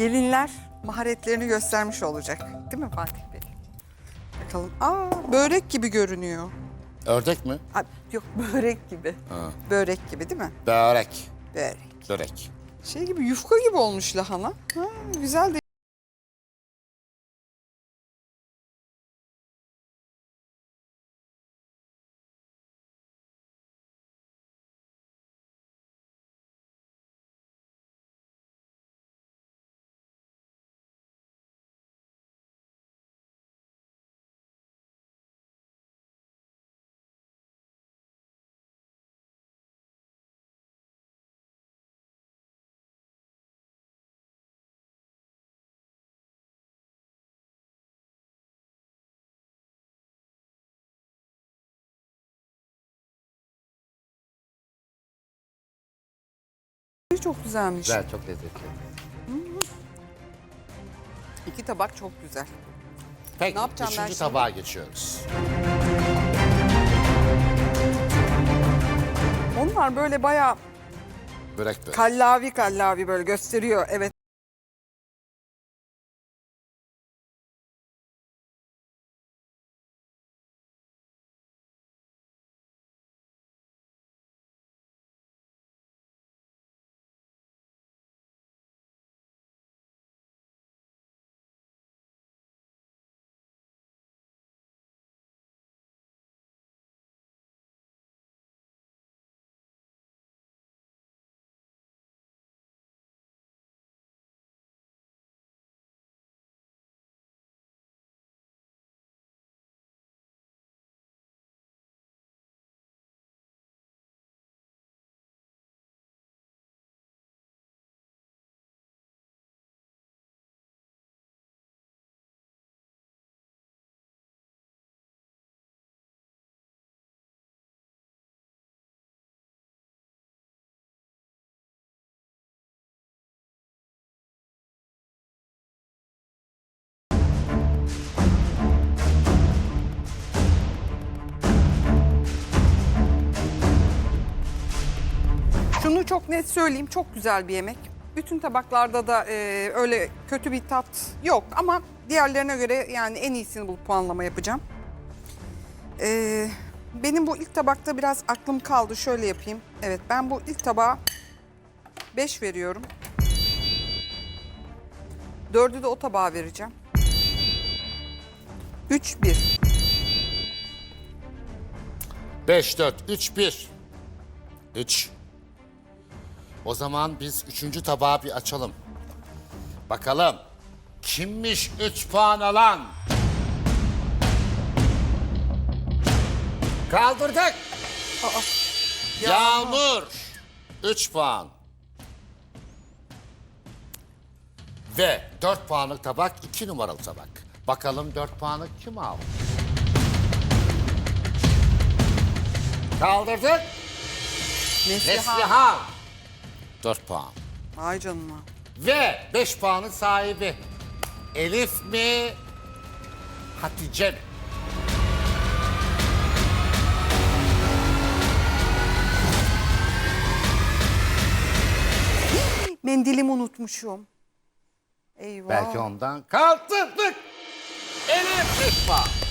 gelinler maharetlerini göstermiş olacak. Değil mi Fatih Bey? Bakalım. Aa börek gibi görünüyor. Ördek mi? Aa, yok börek gibi. Börek gibi değil mi? Börek. Börek. Börek. Şey gibi yufka gibi olmuş lahana. Ha, güzel de. Çok güzelmiş. Güzel, çok lezzetli. İki tabak çok güzel. Peki, Ne yapacağım ben üçüncü şimdi? tabağa geçiyoruz. Onlar böyle bayağı Börek börek. kallavi kallavi böyle gösteriyor. Evet. Şunu çok net söyleyeyim. Çok güzel bir yemek. Bütün tabaklarda da e, öyle kötü bir tat yok ama diğerlerine göre yani en iyisini bulup puanlama yapacağım. E, benim bu ilk tabakta biraz aklım kaldı. Şöyle yapayım. Evet ben bu ilk tabağa 5 veriyorum. Dördü de o tabağa vereceğim. 3 1. 5, 4, 3, 1. 3. O zaman biz üçüncü tabağı bir açalım. Bakalım kimmiş 3 puan alan? Kaldırdık. Yağmur 3 puan. Ve 4 puanlık tabak 2 numaralı tabak. Bakalım 4 puanı kim aldı? Kaldırdık. Neslihan. Neslihan. 4 puan. Ay canına. Ve 5 puanın sahibi Elif mi? Hatice mi? Mendilimi unutmuşum. Eyvah. Belki ondan kaldırdık. Elif 5 puan.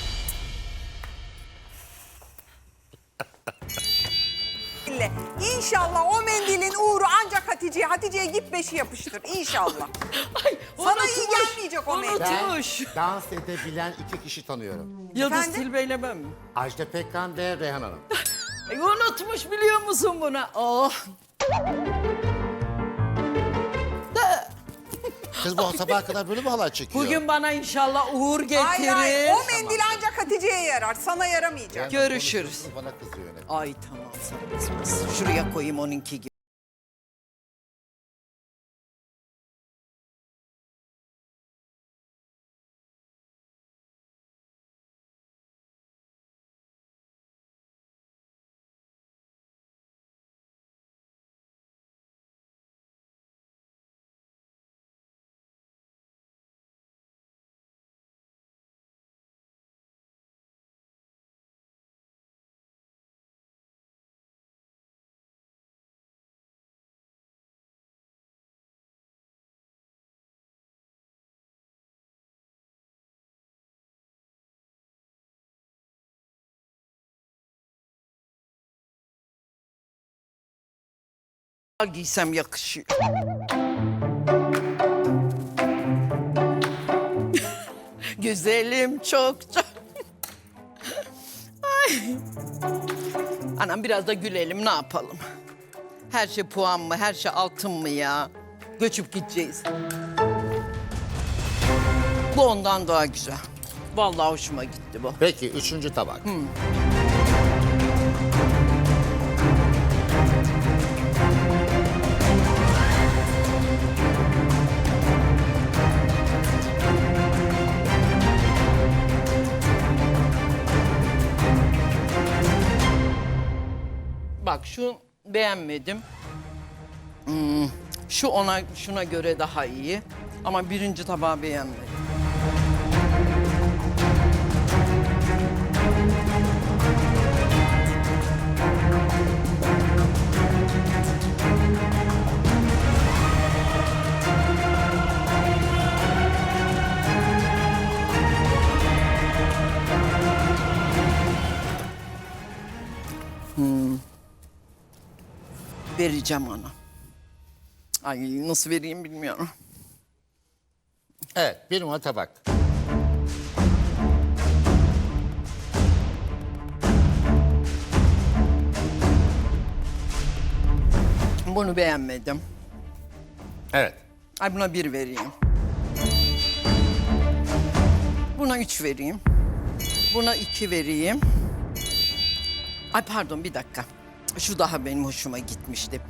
Mendille. İnşallah o mendilin uğru ancak Hatice'ye. Hatice'ye git beşi yapıştır. İnşallah. Sana iyi gelmeyecek o mendil. Ben Unutmuş. dans edebilen iki kişi tanıyorum. Yıldız Efendim? Tilbe'yle ben mi? Ajda Pekkan ve Reyhan Hanım. Ay, unutmuş biliyor musun bunu? Oh. Kız bu sabaha kadar böyle mi halay çekiyor? Bugün bana inşallah uğur getirir. Hayır hayır. O mendil ancak Hatice'ye yarar. Sana yaramayacak. Görüşürüz. Bana kızıyor? Ay tamam. Şuraya koyayım onunki gibi. Giysem yakışıyor. Güzelim çok çok. Ay. Anam biraz da gülelim ne yapalım. Her şey puan mı, her şey altın mı ya? Göçüp gideceğiz. Bu ondan daha güzel. Vallahi hoşuma gitti bu. Peki üçüncü tabak. Bak şu beğenmedim. Hmm, şu ona şuna göre daha iyi. Ama birinci tabağı beğenmedim. Vereceğim ona. Ay nasıl vereyim bilmiyorum. Evet bir numara tabak. Bunu beğenmedim. Evet. Ay buna bir vereyim. Buna üç vereyim. Buna iki vereyim. Ay pardon bir dakika. Şu daha benim hoşuma gitmişti.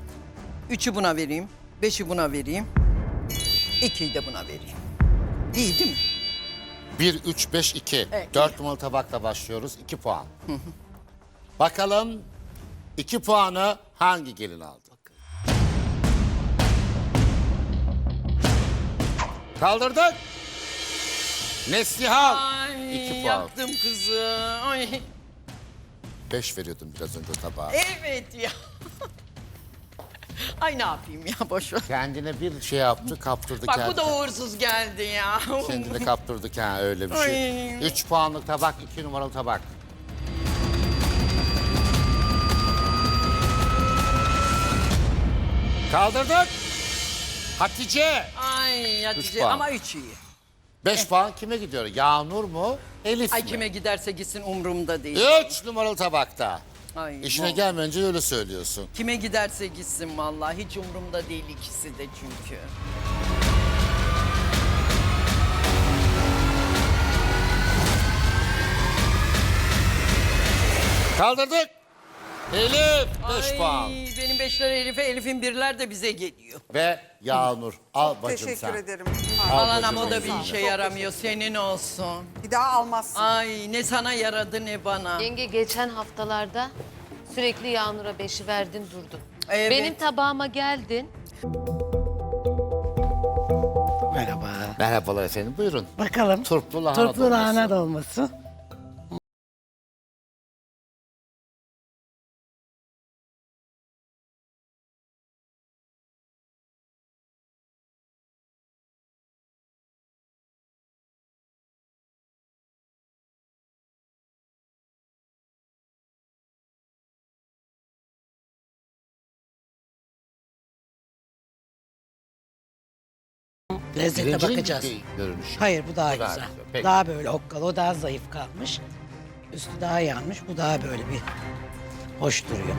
Üçü buna vereyim. Beşi buna vereyim. İkiyi de buna vereyim. İyi değil mi? 1, 3, 5, 2. Evet. 4 numaralı tabakla başlıyoruz. 2 puan. Bakalım 2 puanı hangi gelin aldı? Kaldırdık. Neslihan. Ay 2 puan. yaktım kızı. Ay 5 veriyordum biraz önce tabağa. evet ya. Ay ne yapayım ya boş ver. Kendine bir şey yaptı, kaptırdı Bak kendini. bu da uğursuz geldi ya. Kendini kaptırdı ha öyle bir şey. Ay. 3 puanlık tabak, 2 numaralı tabak. Kaldırdık. Hatice. Ay Hatice puan. ama üç iyi. 5 puan kime gidiyor? Yağnur mu? Elif Ay mi? kime giderse gitsin umurumda değil. 3 numaralı tabakta. Ay, İşine bu- gelmeyince öyle söylüyorsun. Kime giderse gitsin vallahi hiç umurumda değil ikisi de çünkü. Kaldırdık. Elif 5 Ay, puan. benim beşler Elif'e, Elif'in birler de bize geliyor. Ve Yağnur. Al bacım Teşekkür sen. ederim. Al Alanam bacım o da sen. bir işe yaramıyor. Senin olsun. Bir daha almazsın. Ay ne sana yaradı ne bana. Yenge geçen haftalarda sürekli Yağnur'a beşi verdin durdun. Evet. Benim tabağıma geldin. Merhaba. Merhabalar efendim buyurun. Bakalım. Turplu lahana Turplu dolması. lahana dolması. Lezzete Birincinin bakacağız. gibi görünüş. Hayır bu daha Bu daha güzel. güzel, peki. Daha böyle okkalı. O daha zayıf kalmış. Üstü daha yanmış. Bu daha böyle bir hoş duruyor.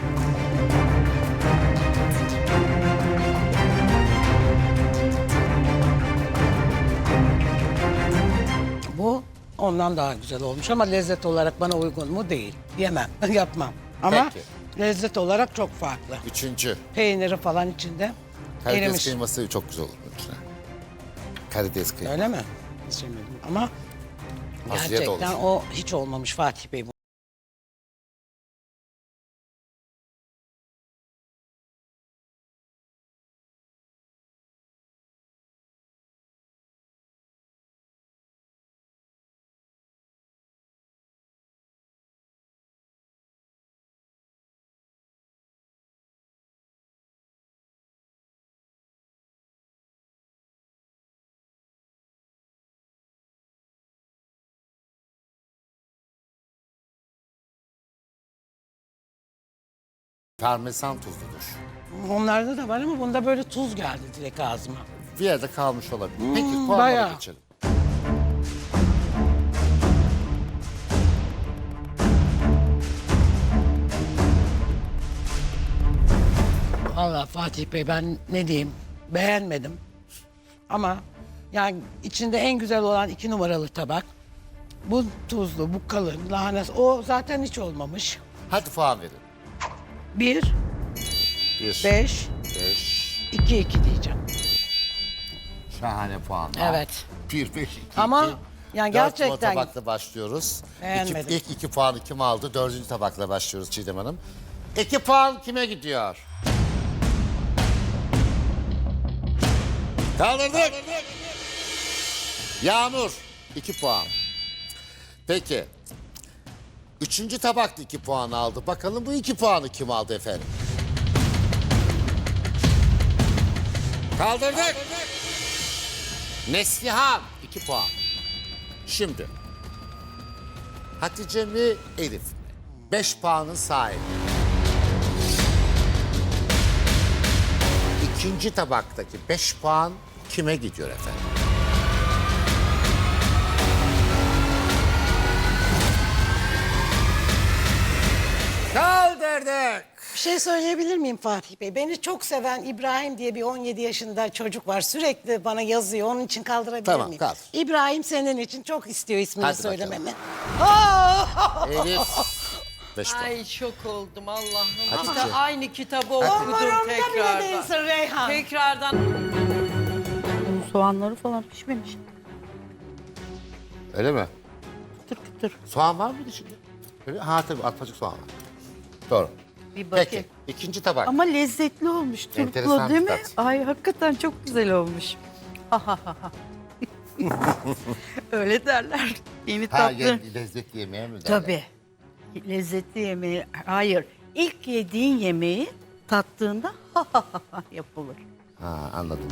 Bu ondan daha güzel olmuş ama lezzet olarak bana uygun mu değil. Yemem, yapmam. Ama lezzet olarak çok farklı. Üçüncü. Peyniri falan içinde Karides erimiş. kıyması çok güzel olur. Karides kıyması. Öyle mi? Hiç yemedim ama Afiyet gerçekten olsun. o hiç olmamış Fatih Bey Parmesan tuzludur. Onlarda da var ama bunda böyle tuz geldi direkt ağzıma. Bir yerde kalmış olabilir. Peki puanlara bayağı. geçelim. Vallahi Fatih Bey ben ne diyeyim beğenmedim. Ama yani içinde en güzel olan iki numaralı tabak. Bu tuzlu, bu kalın, lahanası. O zaten hiç olmamış. Hadi puan verin. Bir, Bir, beş, beş. iki, iki diyeceğim. Şahane puan. Evet. Bir, beş, iki, Ama iki. yani Dört gerçekten- tabakla başlıyoruz. İki, Beğenmedim. ilk iki puanı kim aldı? Dördüncü tabakla başlıyoruz Çiğdem Hanım. İki puan kime gidiyor? Kaldırdık. Yağmur iki puan. Peki. Üçüncü tabakta iki puan aldı. Bakalım bu iki puanı kim aldı efendim? Kaldırdık. Neslihan 2 puan. Şimdi Hatice mi Elif mi? 5 puanın sahibi. İkinci tabaktaki 5 puan kime gidiyor efendim? Kaldırdık. Bir şey söyleyebilir miyim Fatih Bey? Beni çok seven İbrahim diye bir 17 yaşında çocuk var. Sürekli bana yazıyor. Onun için kaldırabilir Tamam, miyim? kaldır. İbrahim senin için çok istiyor ismini Hadi bakalım. söylememi. Elif 5 puan. Ay şok oldum Allah'ım. Hatice. Kita- aynı kitabı okudum Umurumda bile tekrardan. değilsin Reyhan. Tekrardan Soğanları falan pişmemiş. Öyle mi? Kıtır kıtır. Soğan var mıydı içinde? Öyle, ha tabii arpacık soğan var. Doğru. Bir bakayım. Peki ikinci tabak. Ama lezzetli olmuş Enteresan turplu değil bir mi? tat. Ay hakikaten çok güzel olmuş. Öyle derler. Yeni Ha tatlı. ye- lezzetli yemeğe mi derler? Tabii. Lezzetli yemeği. Hayır. İlk yediğin yemeği tattığında yapılır. Ha anladım.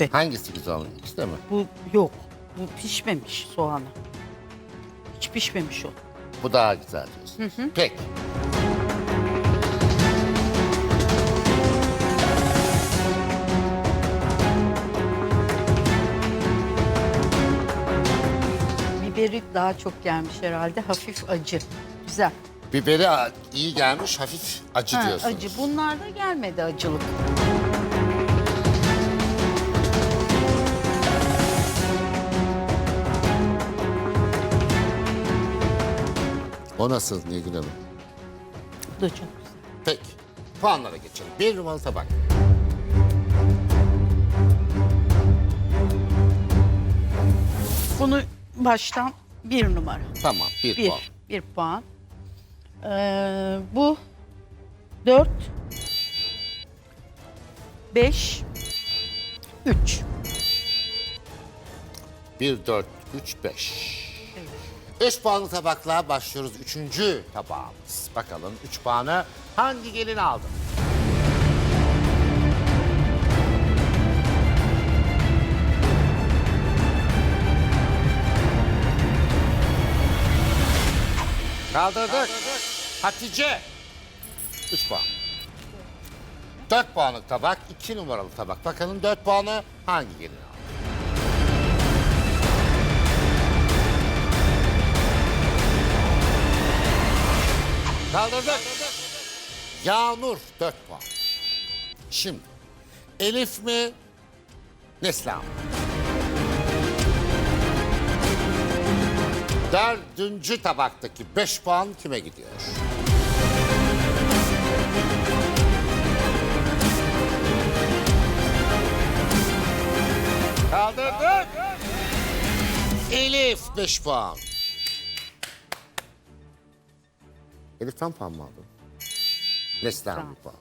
Bey. Hangisi güzel olmuş? İkisi de mi? Bu yok. Bu pişmemiş soğanı. Hiç pişmemiş o. Bu daha güzel diyorsun. Peki. Biberi daha çok gelmiş herhalde. Hafif acı. Güzel. Biberi a- iyi gelmiş, hafif acı Ha, diyorsunuz. acı. Bunlarda gelmedi acılık. O nasıl Nilgün Hanım? Bu da çok güzel. Peki. Puanlara geçelim. Bir numaralı tabak. Bunu baştan bir numara. Tamam, bir, Bir, puan. bir puan. Ee, bu dört, beş, üç. Bir, dört, üç, beş. Üç puanlı tabakla başlıyoruz. Üçüncü tabağımız. Bakalım üç puanı hangi gelin aldı? Kaldırdık. Hatice. Üç puan. Dört puanlık tabak, iki numaralı tabak. Bakalım dört puanı hangi gelin aldı? Kaldırdık. Yağmur 4 puan. Şimdi Elif mi Neslihan mı? Dördüncü tabaktaki 5 puan kime gidiyor? Kaldırdık. Elif 5 puan. Elif tam puan mı aldın? Neslihan bir puan.